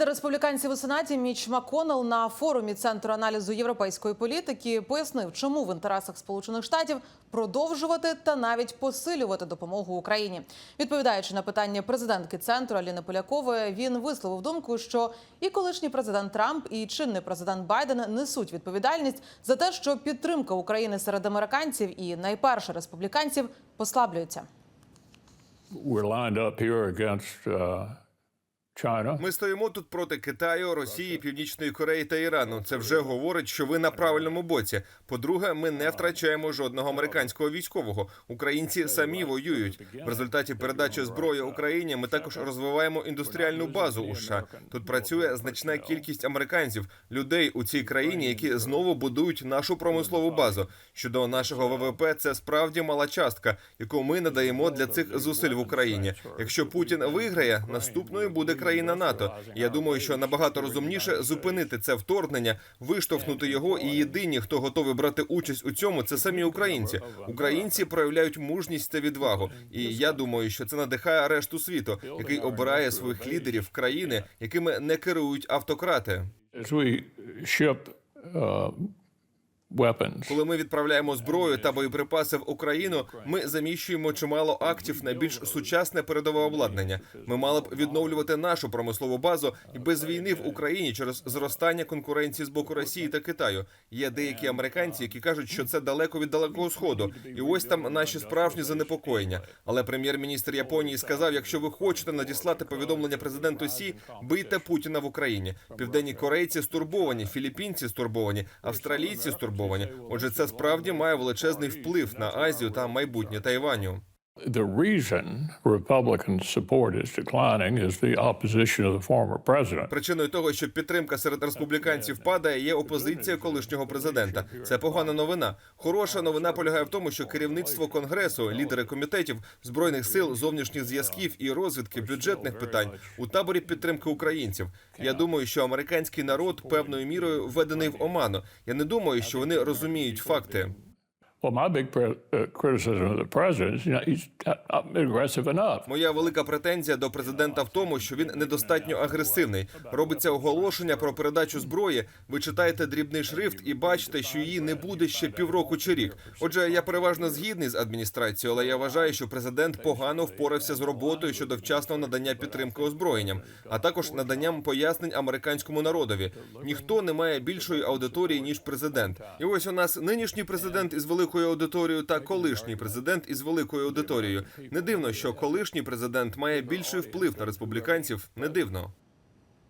Лідер республіканців у сенаті Міч Маконел на форумі центру аналізу європейської політики пояснив, чому в інтересах Сполучених Штатів продовжувати та навіть посилювати допомогу Україні. Відповідаючи на питання президентки центру Аліни Полякової, він висловив думку, що і колишній президент Трамп, і чинний президент Байден несуть відповідальність за те, що підтримка України серед американців і найперше республіканців послаблюється. we're lined up here against uh. Ми стоїмо тут проти Китаю, Росії, Північної Кореї та Ірану. Це вже говорить, що ви на правильному боці. По-друге, ми не втрачаємо жодного американського військового. Українці самі воюють. В результаті передачі зброї Україні ми також розвиваємо індустріальну базу у США. Тут працює значна кількість американців, людей у цій країні, які знову будують нашу промислову базу. Щодо нашого ВВП, це справді мала частка, яку ми надаємо для цих зусиль в Україні. Якщо Путін виграє, наступною буде країна НАТО. Я думаю, що набагато розумніше зупинити це вторгнення, виштовхнути його. І єдині, хто готовий брати участь у цьому, це самі українці. Українці проявляють мужність та відвагу. І я думаю, що це надихає решту світу, який обирає своїх лідерів країни, якими не керують автократи. As Коли ми відправляємо зброю та боєприпаси в Україну, ми заміщуємо чимало актів на більш сучасне передове обладнання. Ми мали б відновлювати нашу промислову базу і без війни в Україні через зростання конкуренції з боку Росії та Китаю. Є деякі американці, які кажуть, що це далеко від далекого сходу, і ось там наші справжні занепокоєння. Але прем'єр-міністр Японії сказав: якщо ви хочете надіслати повідомлення президенту Сі, бийте Путіна в Україні. Південні корейці стурбовані, філіппінці стурбовані, австралійці стурбовані. Отже, це справді має величезний вплив на Азію та майбутнє Тайваню. The reason Republican support is declining is the opposition of the former president. Причиною того, що підтримка серед республіканців падає, є опозиція колишнього президента. Це погана новина. Хороша новина полягає в тому, що керівництво конгресу, лідери комітетів збройних сил, зовнішніх зв'язків і розвідки бюджетних питань у таборі підтримки українців. Я думаю, що американський народ певною мірою введений в оману. Я не думаю, що вони розуміють факти. Well, my big uh, criticism of the president you know, he's not aggressive enough. Моя велика претензія до президента в тому, що він недостатньо агресивний. Робиться оголошення про передачу зброї. Ви читаєте дрібний шрифт і бачите, що її не буде ще півроку чи рік. Отже, я переважно згідний з адміністрацією, але я вважаю, що президент погано впорався з роботою щодо вчасного надання підтримки озброєнням, а також наданням пояснень американському народові. Ніхто не має більшої аудиторії ніж президент. І ось у нас нинішній президент із великою аудиторією та колишній президент із великою аудиторією. Не дивно, що колишній президент має більший вплив на республіканців. Не дивно.